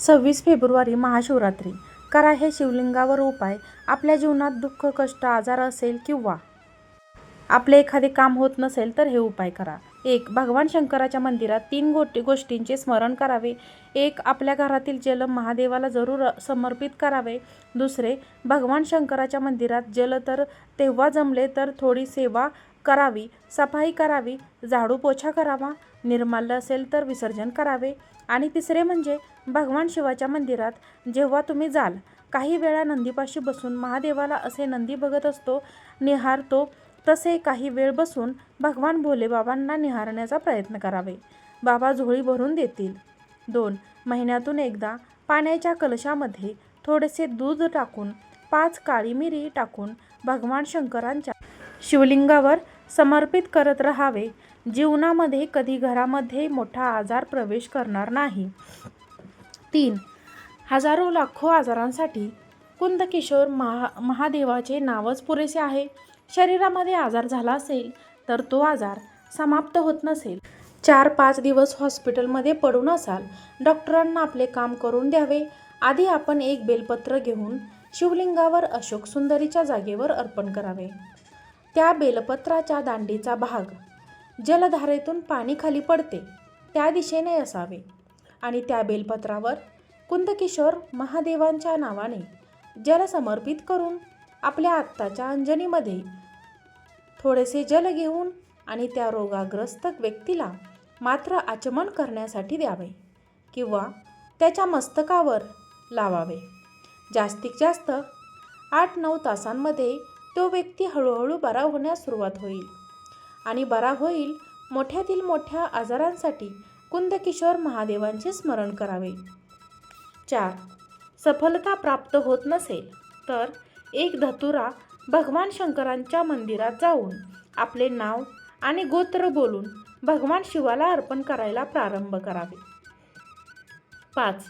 सव्वीस फेब्रुवारी महाशिवरात्री. करा हे शिवलिंगावर उपाय. आपल्या जीवनात दुःख कष्ट आजार असेल किंवा आपले एखादे काम होत नसेल तर हे उपाय करा. एक भगवान शंकराच्या मंदिरात तीन गोटी गोष्टींचे स्मरण करावे. एक आपल्या घरातील जल महादेवाला जरूर समर्पित करावे. दुसरे भगवान शंकराच्या मंदिरात जल तर तेव्हा जमले तर थोडी सेवा करावी सफाई करावी झाडू पोछा करावा निर्माल्य असेल तर विसर्जन करावे. आणि तिसरे म्हणजे भगवान शिवाच्या मंदिरात जेव्हा तुम्ही जाल काही वेळा नंदीपाशी बसून महादेवाला असे नंदी बघत असतो निहारतो तसे काही वेळ बसून भगवान भोलेबाबांना निहारण्याचा प्रयत्न करावे. बाबा झोळी भरून देतील. दोन महिन्यातून एकदा पाण्याच्या कलशामध्ये थोडेसे दूध टाकून पाच काळी मिरी टाकून भगवान शंकरांच्या शिवलिंगावर समर्पित करत राहावे. जीवनामध्ये कधी घरामध्ये मोठा आजार प्रवेश करणार नाही. तीन हजारो लाखो आजारांसाठी कुंदकिशोर महा महादेवाचे नावच पुरेसे आहे. शरीरामध्ये आजार झाला असेल तर तो आजार समाप्त होत नसेल. चार पाच दिवस हॉस्पिटलमध्ये पडून असाल डॉक्टरांना आपले काम करून द्यावे. आधी आपण एक बेलपत्र घेऊन शिवलिंगावर अशोक सुंदरीच्या जागेवर अर्पण करावे. त्या बेलपत्राच्या दांडीचा भाग. जलधारेतून पाणी खाली पडते त्या दिशेने असावे. आणि त्या बेलपत्रावर कुंदकिशोर महादेवांच्या नावाने जल समर्पित करून आपल्या आत्ताच्या अंजनीमध्ये थोडेसे जल घेऊन आणि त्या रोगाग्रस्त व्यक्तीला मात्र आचमन करण्यासाठी द्यावे किंवा त्याच्या मस्तकावर लावावे. जास्तीत जास्त आठ नऊ तासांमध्ये तो व्यक्ती हळूहळू बरा होण्यास सुरुवात होईल. आणि बरा होईल मोठ्यातील मोठ्या आजारांसाठी कुंदकिशोर महादेवांचे स्मरण करावे. चार. सफलता प्राप्त होत नसेल तर एक धतुरा भगवान शंकरांच्या मंदिरात जाऊन आपले नाव आणि गोत्र बोलून भगवान शिवाला अर्पण करायला प्रारंभ करावे. पाच.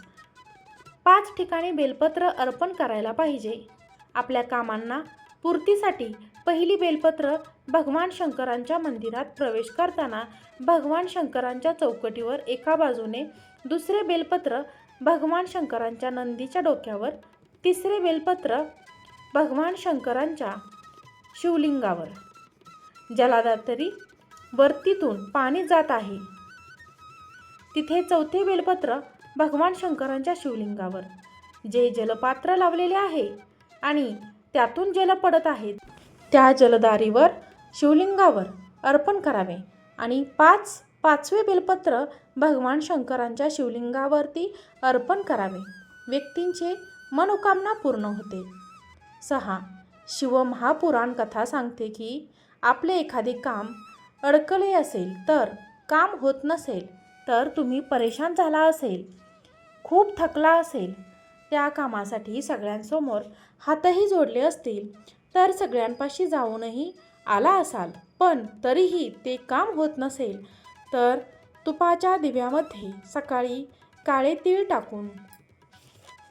पाच ठिकाणी बेलपत्र अर्पण करायला पाहिजे. आपल्या कामांना पूर्तीसाठी पहिली बेलपत्र भगवान शंकरांच्या मंदिरात प्रवेश करताना भगवान शंकरांच्या चौकटीवर एका बाजूने दुसरे बेलपत्र भगवान शंकरांच्या नंदीच्या डोक्यावर तिसरे बेलपत्र भगवान शंकरांच्या शिवलिंगावर. जलादातरी वरतीतून पाणी जात आहे. तिथे चौथे बेलपत्र भगवान शंकरांच्या शिवलिंगावर. जे जलपात्र लावलेले आहे आणि त्यातून जल पडत आहेत. त्या जलदारीवर शिवलिंगावर अर्पण करावे आणि पाच पाचवे बेलपत्र भगवान शंकरांच्या शिवलिंगावरती अर्पण करावे. व्यक्तींचे मनोकामना पूर्ण होते. सहा. शिवमहापुराण कथा सांगते की आपले एखादे काम अडकले असेल तर काम होत नसेल तर तुम्ही परेशान झाला असेल खूप थकला असेल त्या कामासाठी सगळ्यांसमोर हातही जोडले असतील तर सगळ्यांपाशी जाऊनही आला असाल. पण तरीही ते काम होत नसेल तर तुपाच्या दिव्यामध्ये सकाळी काळे तीळ टाकून.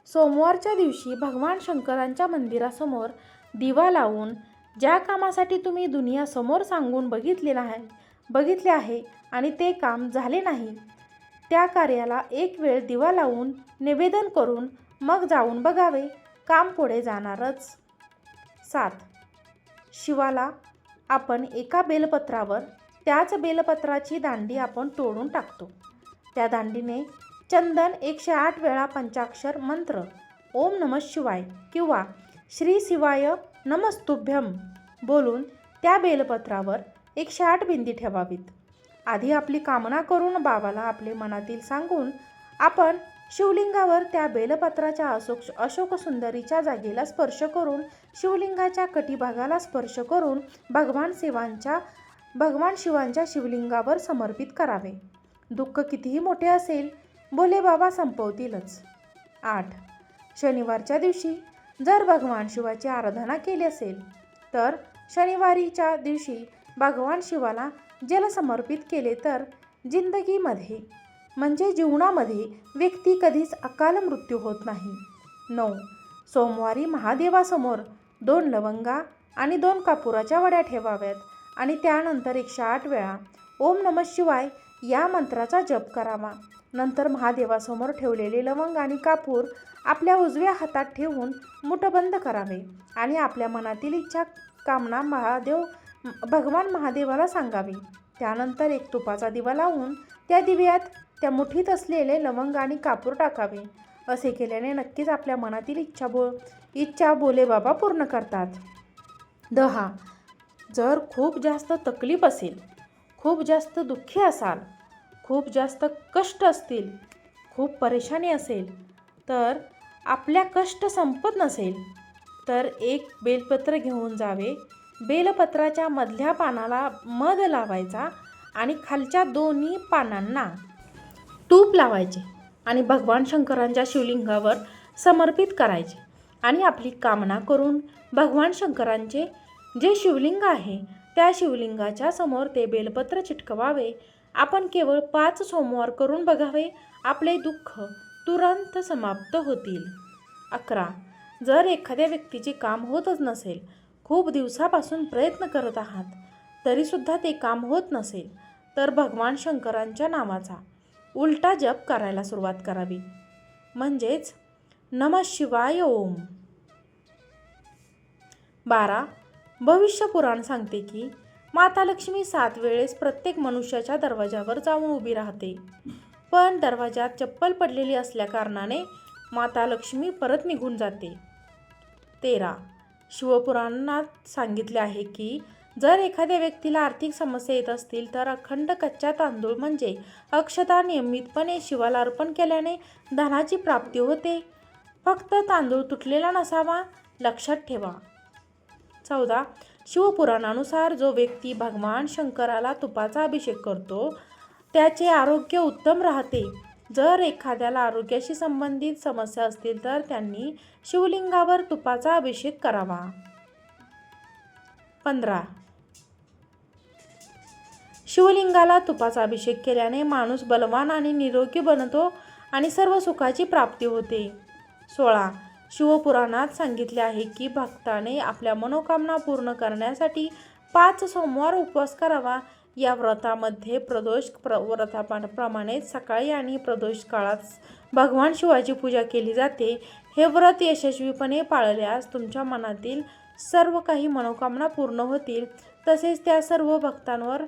सोमवारच्या दिवशी भगवान शंकरांच्या मंदिरासमोर दिवा लावून ज्या कामासाठी तुम्ही दुनियासमोर सांगून बघितलेलं आहे बघितले आहे आणि ते काम झाले नाही त्या कार्याला एक वेळ दिवा लावून निवेदन करून मग जाऊन बघावे. काम पुढे जाणारच. सात. शिवाला आपण एका बेलपत्रावर त्याच बेलपत्राची दांडी आपण तोडून टाकतो. त्या दांडीने चंदन एकशे आठ वेळा पंचाक्षर मंत्र ओम नम शिवाय किंवा श्री शिवाय नमस्तुभ्यम बोलून त्या बेलपत्रावर एकशे आठ बिंदी ठेवावीत. आधी आपली कामना करून बाबाला आपले मनातील सांगून आपण शिवलिंगावर त्या बेलपत्राच्या अशोक अशोक सुंदरीच्या जागेला स्पर्श करून शिवलिंगाच्या कटीभागाला स्पर्श करून भगवान शिवांच्या भगवान शिवांच्या शिवलिंगावर समर्पित करावे. दुःख कितीही मोठे असेल बोले बाबा संपवतीलच. आठ. शनिवारच्या दिवशी जर भगवान शिवाची आराधना केली असेल तर शनिवारीच्या दिवशी भगवान शिवाला जल समर्पित केले तर जिंदगीमध्ये म्हणजे जीवनामध्ये व्यक्ती कधीच अकाल मृत्यू होत नाही. नऊ. सोमवारी महादेवासमोर दोन लवंगा आणि दोन कापुराच्या वड्या ठेवाव्यात आणि त्यानंतर एकशे आठ वेळा ओम नम शिवाय या मंत्राचा जप करावा. नंतर महादेवासमोर ठेवलेले लवंग आणि कापूर आपल्या उजव्या हातात ठेवून मुठबंद करावे आणि आपल्या मनातील इच्छा कामना महादेव भगवान महादेवाला सांगावी. त्यानंतर एक तुपाचा दिवा लावून त्या दिव्यात त्या मुठीत असलेले लवंग आणि कापूर टाकावे. असे केल्याने नक्कीच आपल्या मनातील इच्छा बो इच्छा बोले बाबा पूर्ण करतात. दहा. जर खूप जास्त तकलीफ असेल खूप जास्त दुःखी असाल खूप जास्त कष्ट असतील खूप परेशानी असेल तर आपल्या कष्ट संपत नसेल तर एक बेलपत्र घेऊन जावे. बेलपत्राच्या मधल्या पानाला मध लावायचा आणि खालच्या दोन्ही पानांना तूप लावायचे आणि भगवान शंकरांच्या शिवलिंगावर समर्पित करायचे आणि आपली कामना करून भगवान शंकरांचे जे शिवलिंग आहे त्या शिवलिंगाच्या समोर ते बेलपत्र चिटकवावे. आपण केवळ पाच सोमवार करून बघावे आपले दुःख तुरंत समाप्त होतील. अकरा. जर एखाद्या व्यक्तीचे काम होतच नसेल खूप दिवसापासून प्रयत्न करत आहात तरीसुद्धा ते काम होत नसेल तर भगवान शंकरांच्या नावाचा उलटा जप करायला सुरुवात करावी. म्हणजेच नम शिवाय ओम. बारा. भविष्य पुराण सांगते की माता लक्ष्मी सात वेळेस प्रत्येक मनुष्याच्या दरवाजावर जाऊन उभी राहते. पण दरवाजात चप्पल पडलेली असल्याकारणाने माता लक्ष्मी परत निघून जाते. तेरा. शिवपुराणात सांगितले आहे की जर एखाद्या व्यक्तीला आर्थिक समस्या येत असतील तर अखंड कच्चा तांदूळ म्हणजे अक्षता नियमितपणे शिवाला अर्पण केल्याने धनाची प्राप्ती होते. फक्त तांदूळ तुटलेला नसावा लक्षात ठेवा. चौदा. शिवपुराणानुसार जो व्यक्ती भगवान शंकराला तुपाचा अभिषेक करतो त्याचे आरोग्य उत्तम राहते. जर एखाद्याला आरोग्याशी संबंधित समस्या असतील तर त्यांनी शिवलिंगावर तुपाचा अभिषेक करावा. पंधरा. शिवलिंगाला तुपाचा अभिषेक केल्याने माणूस बलवान आणि निरोगी बनतो आणि सर्व सुखाची प्राप्ती होते. सोळा. शिवपुराणात सांगितले आहे की भक्ताने आपल्या मनोकामना पूर्ण करण्यासाठी पाच सोमवार उपवास करावा. या व्रतामध्ये प्रदोष प्र व्रताप्रमाणेच सकाळी आणि प्रदोष काळात भगवान शिवाची पूजा केली जाते. हे व्रत यशस्वीपणे पाळल्यास तुमच्या मनातील सर्व काही मनोकामना पूर्ण होतील. तसेच त्या सर्व भक्तांवर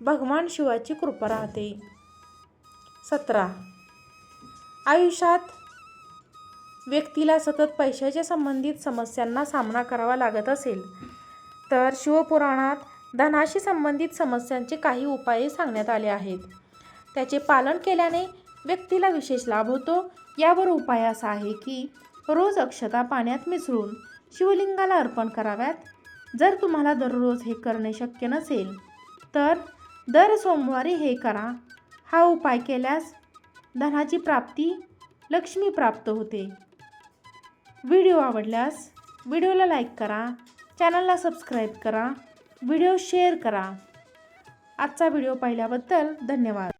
भगवान शिवाची कृपा राहते. सतरा. आयुष्यात व्यक्तीला सतत पैशाच्या संबंधित समस्यांना सामना करावा लागत असेल तर शिवपुराणात धनाशी संबंधित समस्यांचे काही उपाय सांगण्यात आले आहेत. त्याचे पालन केल्याने व्यक्तीला विशेष लाभ होतो. यावर उपाय असा आहे की रोज अक्षता पाण्यात मिसळून शिवलिंगाला अर्पण कराव्यात. जर तुम्हाला दररोज हे करणे शक्य नसेल तर दर सोमवारी हे करा. हा उपाय केल्यास धनाची प्राप्ती लक्ष्मी प्राप्त होते. व्हिडिओ आवडल्यास व्हिडिओला लाईक करा. चॅनलला सबस्क्राईब करा. व्हिडिओ शेअर करा. आजचा व्हिडिओ पाहिल्याबद्दल धन्यवाद.